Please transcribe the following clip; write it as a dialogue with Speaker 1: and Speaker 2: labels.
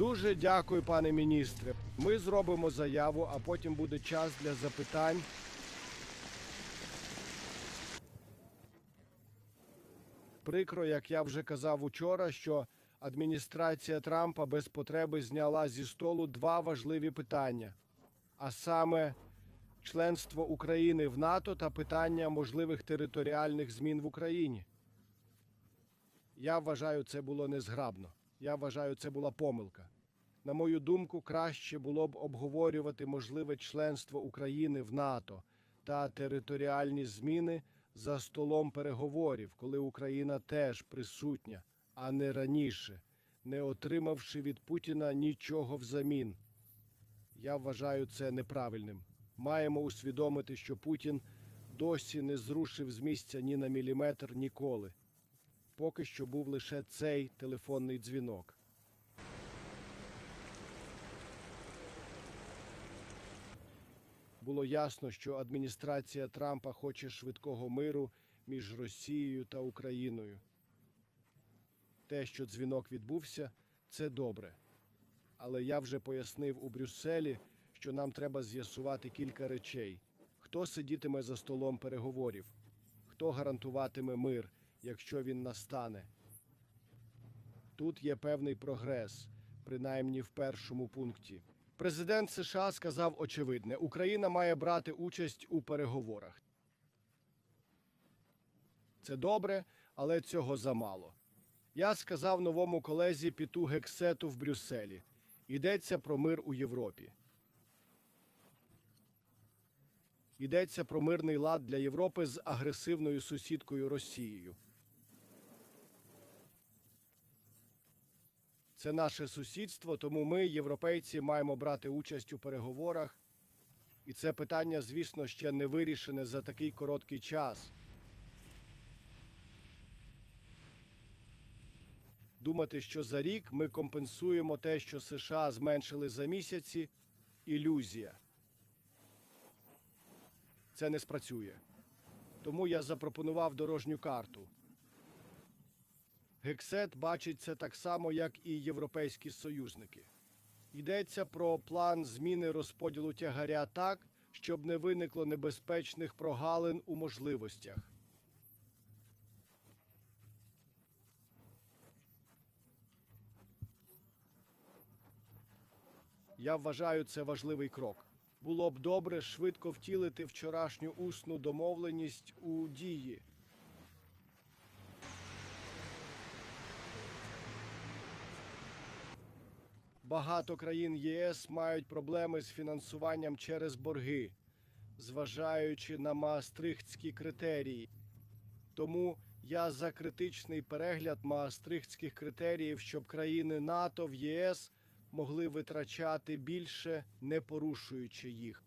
Speaker 1: Дуже дякую, пане міністре. Ми зробимо заяву, а потім буде час для запитань. Прикро, як я вже казав учора, що адміністрація Трампа без потреби зняла зі столу два важливі питання, а саме членство України в НАТО та питання можливих територіальних змін в Україні. Я вважаю, це було незграбно. Я вважаю, це була помилка. На мою думку, краще було б обговорювати можливе членство України в НАТО та територіальні зміни за столом переговорів, коли Україна теж присутня, а не раніше, не отримавши від Путіна нічого взамін. Я вважаю це неправильним. Маємо усвідомити, що Путін досі не зрушив з місця ні на міліметр ніколи. Поки що був лише цей телефонний дзвінок. Було ясно, що адміністрація Трампа хоче швидкого миру між Росією та Україною. Те, що дзвінок відбувся, це добре. Але я вже пояснив у Брюсселі, що нам треба з'ясувати кілька речей: хто сидітиме за столом переговорів, хто гарантуватиме мир, якщо він настане. Тут є певний прогрес, принаймні в першому пункті. Президент США сказав очевидне: Україна має брати участь у переговорах. Це добре, але цього замало. Я сказав новому колезі Піту Гексету в Брюсселі. Йдеться про мир у Європі. Йдеться про мирний лад для Європи з агресивною сусідкою Росією. Це наше сусідство, тому ми, європейці, маємо брати участь у переговорах. І це питання, звісно, ще не вирішене за такий короткий час. Думати, що за рік ми компенсуємо те, що США зменшили за місяці ілюзія. Це не спрацює. Тому я запропонував дорожню карту. Гексет бачить це так само, як і європейські союзники. Йдеться про план зміни розподілу тягаря так, щоб не виникло небезпечних прогалин у можливостях. Я вважаю це важливий крок. Було б добре швидко втілити вчорашню усну домовленість у дії. Багато країн ЄС мають проблеми з фінансуванням через борги, зважаючи на маастрихтські критерії. Тому я за критичний перегляд маастрихтських критеріїв, щоб країни НАТО в ЄС могли витрачати більше, не порушуючи їх.